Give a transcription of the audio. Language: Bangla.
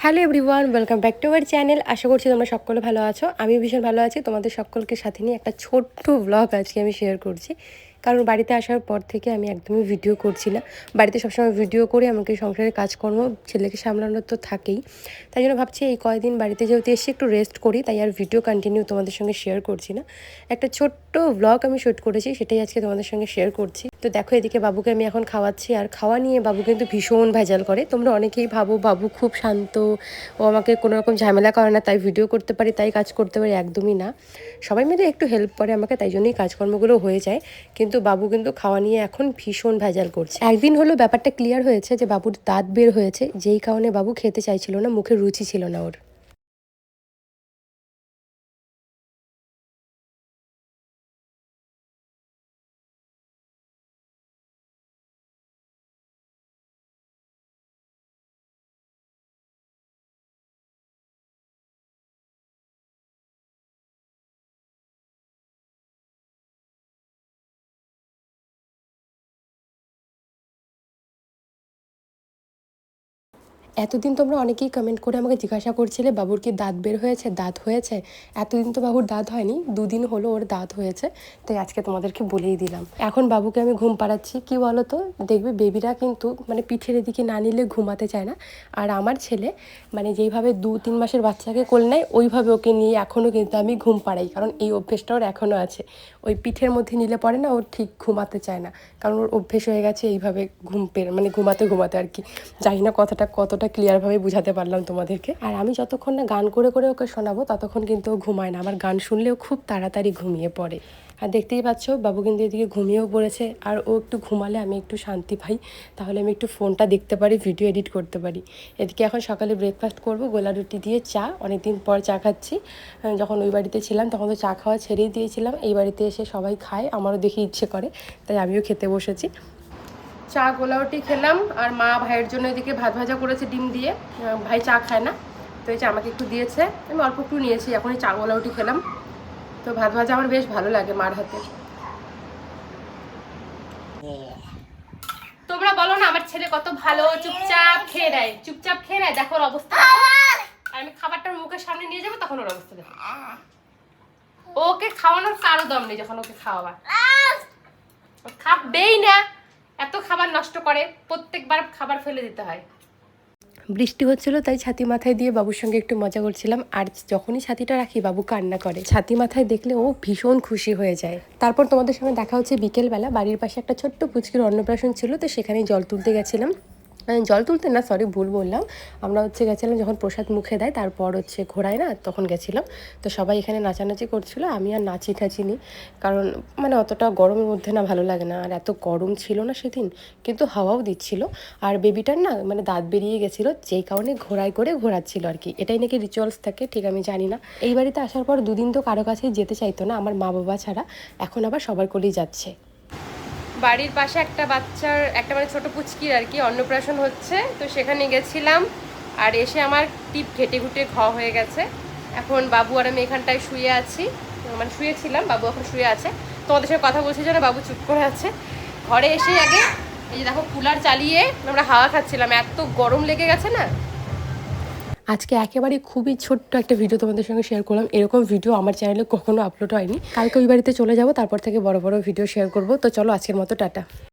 Hello everyone welcome back to our channel আশা করছি তোমরা সকলে ভালো আছো। আমি ভীষণ ভালো আছি। তোমাদের সকলকে সাথে নিয়ে একটা ছোট্ট ব্লগ আজকে আমি শেয়ার করছি। কারণ বাড়িতে আসার পর থেকে আমি একদমই ভিডিও করছি না। বাড়িতে সবসময় ভিডিও করে, আমাকে সংসারের কাজকর্ম, ছেলেকে সামলানোর তো থাকেই। তাই জন্য ভাবছি এই কয়েকদিন বাড়িতে যেহেতু এসে একটু রেস্ট করি, তাই আর ভিডিও কন্টিনিউ তোমাদের সঙ্গে শেয়ার করছি না। একটা ছোট্ট ব্লগ আমি শ্যুট করেছি, সেটাই আজকে তোমাদের সঙ্গে শেয়ার করছি। তো দেখো এদিকে বাবুকে আমি এখন খাওয়াচ্ছি, আর খাওয়া নিয়ে বাবু কিন্তু ভীষণ ভেজাল করে। তোমরা অনেকেই ভাবো বাবু খুব শান্ত, ও আমাকে কোনো রকম ঝামেলা করে না, তাই ভিডিও করতে পারি, তাই কাজ করতে পারি, একদমই না। সবাই মিলে একটু হেল্প করে আমাকে, তাই জন্যই কাজকর্মগুলো হয়ে যায়। কিন্তু বাবু কিন্তু খাওয়া নিয়ে এখন ভীষণ ভেজাল করছে। একদিন হলো ব্যাপারটা ক্লিয়ার হয়েছে যে বাবুর দাঁত বের হয়েছে, যেই কারণে বাবু খেতে চাইছিল না, মুখে রুচি ছিল না ওর। এতদিন তোমরা অনেকেই কমেন্ট করে আমাকে জিজ্ঞাসা করছিলে, বাবুর কি দাঁত বের হয়েছে? দাঁত হয়েছে? এতদিন তো বাবুর দাঁত হয়নি, দুদিন হলো ওর দাঁত হয়েছে, তাই আজকে তোমাদেরকে বলেই দিলাম। এখন বাবুকে আমি ঘুম পাড়াচ্ছি। কি বলো তো দেখবে বেবিরা কিন্তু মানে পিঠের এদিকে না নিলে ঘুমাতে চায় না। আর আমার ছেলে মানে যেইভাবে দু, তিন মাসের বাচ্চাকে কোল নেয়, ওইভাবে ওকে নিয়ে এখনও কিন্তু আমি ঘুম পাড়াই, কারণ এই অভ্যেসটা ওর এখনও আছে। ওই পিঠের মধ্যে নিলে পরে না, ওর ঠিক ঘুমাতে চায় না, কারণ ওর অভ্যেস হয়ে গেছে এইভাবে ঘুম পের মানে ঘুমাতে ঘুমাতে আর কি। জানি না কথাটা কতটা ক্লিয়ারভাবে বুঝাতে পারলাম তোমাদেরকে। আর আমি যতক্ষণ না গান করে করে ওকে শোনাবো, ততক্ষণ কিন্তু ও ঘুমায় না। আমার গান শুনলেও খুব তাড়াতাড়ি ঘুমিয়ে পড়ে। আর দেখতেই পাচ্ছ, বাবু কিন্তু এদিকে ঘুমিয়েও পড়েছে। আর ও একটু ঘুমালে আমি একটু শান্তি পাই। তাহলে আমি একটু ফোনটা দেখতে পারি ভিডিও এডিট করতে পারি। এদিকে এখন সকালে ব্রেকফাস্ট করব, গোলা রুটি দিয়ে চা। অনেকদিন পর চা খাচ্ছি। যখন ওই বাড়িতে ছিলাম, তখন তো চা খাওয়া ছেড়েই দিয়েছিলাম। এই বাড়িতে এসে সবাই খায়, আমারও দেখে ইচ্ছে করে, তাই আমিও খেতে বসেছি। চা গোলাউটি খেলাম আর মা ভাইয়ের জন্য এদিকে ভাত ভাজা করেছে, ডিম দিয়ে। ভাই চা খায় না, তো এই যে আমাকে একটু দিয়েছে। আমি অল্প একটু নিয়েছি, এখনই চা গোলাউটি খেলাম। তো ভাত ভাজা আমার বেশ ভালো লাগে মার হাতে। তোমরা বলো না, আমার ছেলে কত ভালো, চুপচাপ খেয়ে নেয়, চুপচাপ খেয়ে নেয়, দেখো অবস্থা। আমি খাবারটা মুখের সামনে নিয়ে যাব, তখন ওর অবস্থা দেখো। ওকে খাওয়ানোর কারও দম নেই যখন ওকে খাওয়াবা খাবেই না। এত খাবার নষ্ট করে, প্রত্যেকবার খাবার ফেলে দিতে হয়। বৃষ্টি হচ্ছিল, তাই ছাতি মাথায় দিয়ে বাবুর সঙ্গে একটু মজা করছিলাম। আর যখনই ছাতিটা রাখি, বাবু কান্না করে। ছাতি মাথায় দেখলে ও ভীষণ খুশি হয়ে যায়। তারপর তোমাদের সঙ্গে দেখা হচ্ছে বিকেলবেলা। বাড়ির পাশে একটা ছোট্ট পুচকির অন্নপ্রাশন ছিল, তো সেখানে জল তুলতে গেছিলাম। জল তুলতে না সরি ভুল বললাম। আমরা হচ্ছে গেছিলাম যখন প্রসাদ মুখে দেয়, তারপর হচ্ছে ঘোরায় না, তখন গেছিলাম। তো সবাই এখানে নাচানাচি করছিল, আমি আর নাচি ঠাচিনি। কারণ মানে অতটা গরমের মধ্যে না ভালো লাগে না। আর এত গরম ছিল না সেদিন, কিন্তু হাওয়াও দিচ্ছিল। আর বেবিটার না মানে দাঁত বেরিয়ে গেছিল, যেই কারণে ঘোরায় করে ঘোরাচ্ছিল আর কি। এটাই নাকি রিচুয়ালস থাকে, ঠিক আমি জানি না। এই বাড়িতে আসার পর দুদিন তো কারও কাছেই যেতে চাইতো না, আমার মা বাবা ছাড়া। এখন আবার সবার কোলেই যাচ্ছে। বাড়ির পাশে একটা বাচ্চার, একটা মানে ছোট পুচকির আর কি অন্নপ্রাশন হচ্ছে। তো সেখানে গেছিলাম আর এসে আমার টিপ ঘেটে ঘুটে খাওয়া হয়ে গেছে। এখন বাবু আর আমি এখানটায় শুয়ে আছি। মানে শুয়েছিলাম, বাবু এখন শুয়ে আছে। তোমাদের সাথে কথা বলছি যেন বাবু চুপ করে আছে। ঘরে এসে আগে এই যে দেখো কুলার চালিয়ে আমরা হাওয়া খাচ্ছিলাম। এত গরম লেগে গেছে না? আজকে একেবারে খুবই ছোট্ট একটা ভিডিও তোমাদের সঙ্গে শেয়ার করলাম। এরকম ভিডিও আমার চ্যানেলে কখনো আপলোড হয়নি। কালকে ওই বাড়িতে চলে যাব, তারপর থেকে বড় বড় ভিডিও শেয়ার করব। তো চলো আজকের মতো, টাটা।